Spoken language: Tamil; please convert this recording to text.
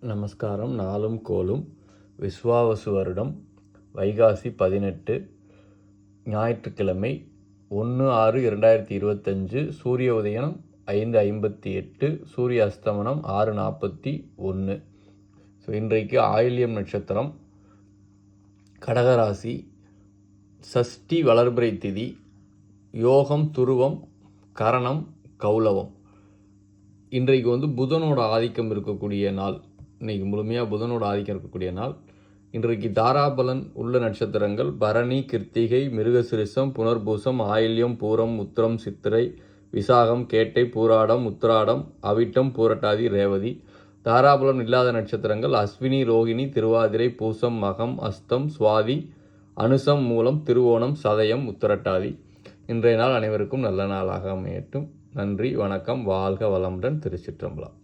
நமஸ்காரம். நாளும் கோலும் விஸ்வாவசு வருடம். வைகாசி பதினெட்டு. ஞாயிற்றுக்கிழமை ஒன்று ஆறு இரண்டாயிரத்தி இருபத்தஞ்சு. சூரிய உதயம் ஐந்து ஐம்பத்தி எட்டு. சூரிய அஸ்தமனம் ஆறு நாற்பத்தி ஒன்று. ஸோ இன்றைக்கு ஆயில்யம் நட்சத்திரம். கடகராசி. சஷ்டி வளர்பிறை திதி. யோகம் துருவம் கரணம் கௌலவம் இன்றைக்கு வந்து புதனோட ஆதிக்கம் இருக்கக்கூடிய நாள். இன்றைக்கி முழுமையாக புதனோட ஆதிக்கம் இருக்கக்கூடிய நாள். இன்றைக்கு தாராபலன் உள்ள நட்சத்திரங்கள் பரணி கிருத்திகை மிருகசிரிசம் புனர்பூசம் ஆயில்யம் பூரம் உத்திரம் சித்திரை விசாகம் கேட்டை பூராடம் உத்திராடம் அவிட்டம் பூரட்டாதி ரேவதி. தாராபலம் இல்லாத நட்சத்திரங்கள் அஸ்வினி ரோகிணி திருவாதிரை பூசம் மகம் அஸ்தம் சுவாதி அனுசம் மூலம் திருவோணம் சதயம் உத்திரட்டாதி. இன்றைய நாள் அனைவருக்கும் நல்ல நாளாக அமையட்டும். நன்றி வணக்கம் வாழ்க வளமுடன் திருச்சிற்றம்பலம்.